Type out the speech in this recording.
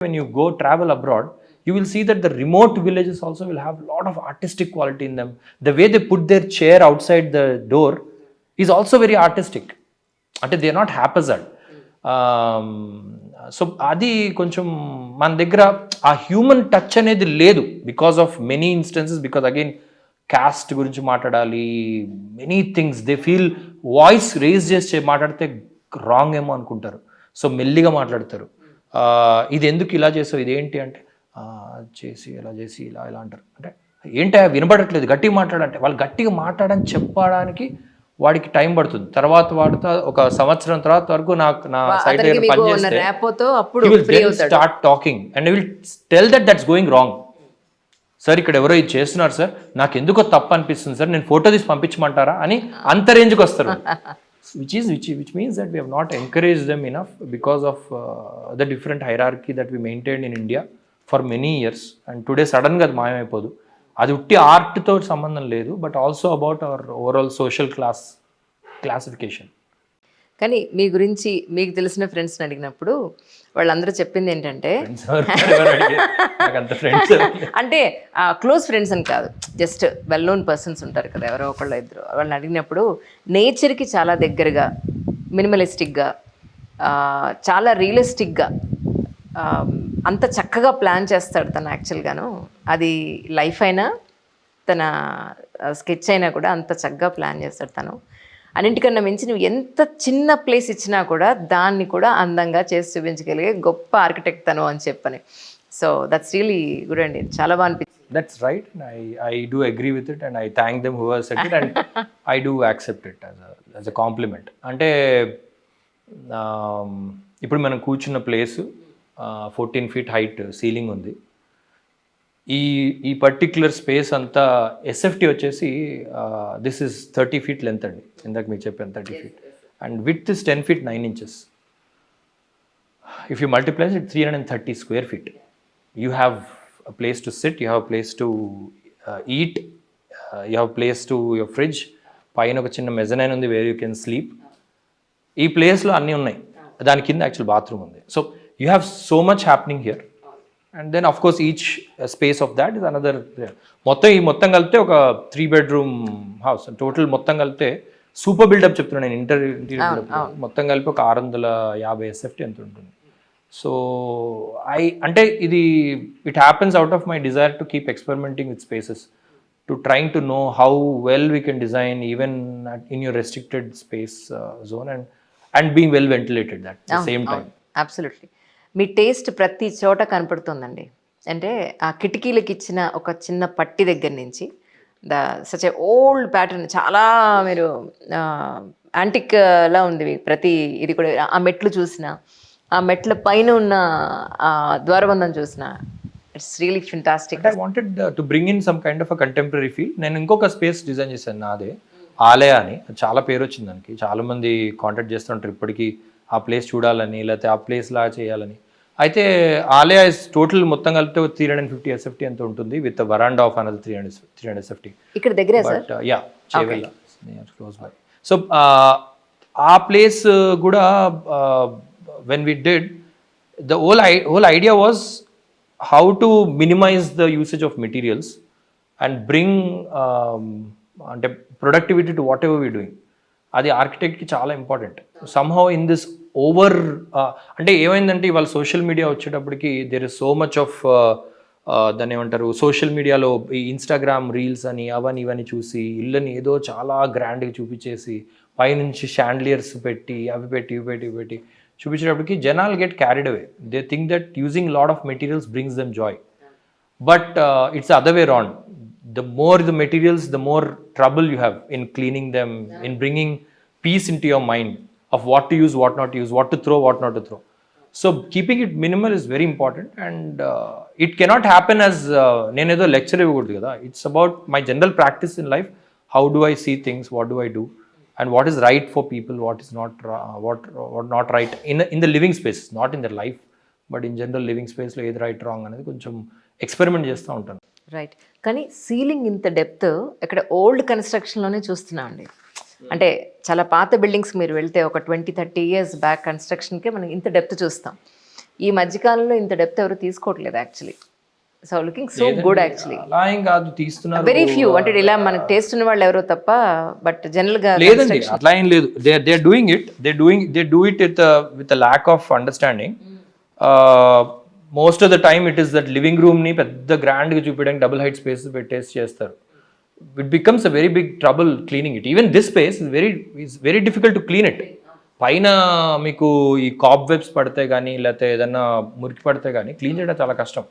when you go travel abroad you will see that the remote villages also will have a lot of artistic quality in them the way they put their chair outside the door is also very artistic అంటే they not haphazard so అది కొంచెం మన దగ్గర ఆ human touch అనేది లేదు because of many instances because again caste గురించి మాట్లాడాలి many things they feel voice raise చేసి మాట్లాడితే రాంగ్ ఏమో అనుకుంటారు సో మెల్లిగా మాట్లాడతారు ఇది ఎందుకు ఇలా చేసావు? ఇదేంటి అంటే "ఆ, అది చేసి ఇలా చేసి ఇలా ఇలా అంటారు. అంటే ఏంటి వినపడట్లేదు గట్టిగా మాట్లాడంటే వాళ్ళు గట్టిగా మాట్లాడని చెప్పడానికి వాడికి టైం పడుతుంది. తర్వాత వాడితో ఒక సంవత్సరం తర్వాత వరకు నాకు నా సైడ్ దగ్గర పనిచేస్తే talking and he will tell that that's going wrong. Sir ఇక్కడ ఎవరో ఇది చేస్తున్నారు సార్ నాకు ఎందుకో తప్పు అనిపిస్తుంది సార్ నేను ఫోటో తీసి పంపించమంటారా అని అంత రేంజ్కి వస్తారు. which is which, which means that we have not encouraged them enough because of uh, the different hierarchy that we maintained in India for many years. And today సడన్గా అది మాయమైపోదు. అది ఉట్టి ఆర్ట్తో సంబంధం లేదు but also about our overall social class classification కానీ మీ గురించి మీకు తెలిసిన ఫ్రెండ్స్ని అడిగినప్పుడు వాళ్ళందరూ చెప్పింది ఏంటంటే అంటే క్లోజ్ ఫ్రెండ్స్ అని కాదు. జస్ట్ వెల్ నోన్ పర్సన్స్ ఉంటారు కదా ఎవరో ఒకళ్ళు ఇద్దరు. వాళ్ళని అడిగినప్పుడు నేచర్కి చాలా దగ్గరగా మినిమలిస్టిక్గా చాలా రియలిస్టిక్గా అంత చక్కగా ప్లాన్ చేస్తాడు తను యాక్చువల్గాను అది లైఫ్ అయినా తన స్కెచ్ అయినా కూడా అంత చక్కగా ప్లాన్ చేస్తాడు తను. అన్నింటికన్నా మించి నువ్వు ఎంత చిన్న ప్లేస్ ఇచ్చినా కూడా దాన్ని కూడా అందంగా చేసి చూపించగలిగే గొప్ప ఆర్కిటెక్ట్ తను అని చెప్పని. సో దట్స్ రియలీ గుడ్ అండి. చాలా బాగా అనిపించింది I do agree with it and I thank them who have said it and I do accept it as a, as a compliment. అంటే um, ఇప్పుడు మనం కూర్చున్న place fourteen feet height ceiling ఉంది. ఈ ఈ పర్టిక్యులర్ స్పేస్ అంతా SFT వచ్చేసి this is thirty feet length అండి. ఇందాక మీకు చెప్పాను thirty feet and with is ten feet nine inches multiply it 330 square feet. You have a place to sit you have a place to uh, eat uh, you have a place to your fridge. పైన ఒక చిన్న mezzanine ఉంది where you can sleep ఈ ప్లేస్లో అన్నీ ఉన్నాయి. దాని కింద యాక్చువల్ బాత్రూమ్ ఉంది. So you have so much happening here and then of course each space of that is another మొత్తం ఈ మొత్తం కలిపితే ఒక త్రీ బెడ్రూమ్ హౌస్ టోటల్ మొత్తం కలిపితే సూపర్ బిల్డప్ చెప్తున్నాను నేను ఇంటర్ మొత్తం కలిపి ఒక ఆరు వందల యాభై ఎస్ఎఫ్టీ ఎంత ఉంటుంది. సో ఐ అంటే ఇది it happens out of my desire to keep experimenting with spaces to trying to know how well we can design even in your restricted space zone and and being well ventilated that same time absolutely me taste ప్రతి చోట కనపడుతుందండి. అంటే ఆ కిటికీలకు ఇచ్చిన ఒక చిన్న పట్టి దగ్గర నుంచి the such a old pattern చాలా మీరు యాంటిక్లా ఉంది ప్రతి ఇది కూడా. ఆ మెట్లు చూసిన ఆ మెట్ల పైన ఉన్న ఆ ద్వారబంధం చూసిన it's really fantastic. I wanted to bring in some kind of a contemporary feel నేను ఇంకొక స్పేస్ డిజైన్ చేశాను నాదే ఆలయ అని. చాలా పేరు వచ్చింది దానికి చాలామంది కాంటాక్ట్ చేస్తుంటారు ఇప్పటికీ. ఆ ప్లేస్ చూడాలని లేకపోతే ఆ ప్లేస్ లా చేయాలని. అయితే ఆలయ టోటల్ మొత్తం కలిపితే త్రీ హండ్రెడ్ ఫిఫ్టీ ఎస్ఎఫ్టీ ఎంత ఉంటుంది. With veranda of another three hundred three hundred SFT ఇక్కడ దగ్గరే yeah Chevella close by so ఆ ప్లేస్ కూడా when we did the whole I whole idea was how to minimise the usage of materials and bring అంటే productivity to whatever we doing అది ఆర్కిటెక్ట్కి చాలా important somehow in this over అంటే ఏమైందంటే ఇవాళ social media వచ్చేటప్పటికి there is so much of దాన్ని ఏమంటారు సోషల్ మీడియాలో ఈ ఇన్స్టాగ్రామ్ రీల్స్ అని అవని ఇవని చూసి ఇళ్ళని ఏదో చాలా గ్రాండ్గా చూపించేసి పైనుంచి షాండ్లియర్స్ పెట్టి అవి పెట్టి ఇవి పెట్టి ఇవి పెట్టి చూపించేటప్పటికి జనాలు get carried away they think that using lot of materials brings them joy uh, it's the other way around. The more the materials the more trouble you have in cleaning them in bringing peace into your mind. Of what to use what not to use what to throw what not to throw. So keeping it minimal is very important and uh, it cannot happen as uh, నేనేదో lecture ఇవ్వకూడదు కదా. It's about my general practice in life how do I see things what do I do and what is right for people what is not what what not right in in the living space not in the life but in general living స్పేస్లో ఏది right wrong అనేది కొంచెం experiment చేస్తూ ఉంటాను. Right కానీ ceiling ఇంత depth ఇక్కడ old కన్స్ట్రక్షన్లోనే చూస్తున్నాం అండి అంటే చాలా పాత బిల్డింగ్స్ మీరు వెళ్తే ఒక ట్వంటీ థర్టీ ఇయర్స్ బ్యాక్ కన్స్ట్రక్షన్కే మనం ఇంత డెప్త్ చూస్తాం. ఈ మధ్యకాలంలో ఇంత డెప్త్ ఎవరు తీసుకోవట్లేదు actually. So looking so good actually. అలా ఏం కాదు తీస్తున్నారు. వెరీ ఫ్యూ అంటే ఇలా మనకు టేస్ట్ ఉన్న వాళ్ళు ఎవరో తప్ప బట్ జనరల్గా లేదండి అట్లా ఏం లేదు. They they doing it they doing they do it with with lack of understanding most of the time it is that living రూమ్ని పెద్ద గ్రాండ్గా చూపించడానికి డబుల్ హైట్ స్పేస్ పెట్టేసి చేస్తారు. It becomes a very big trouble cleaning it even this space very is very difficult to clean it పైన మీకు ఈ cap webs పడితే కానీ లేకపోతే ఏదన్నా మురికి పడితే కానీ క్లీన్ చేయడం చాలా కష్టం.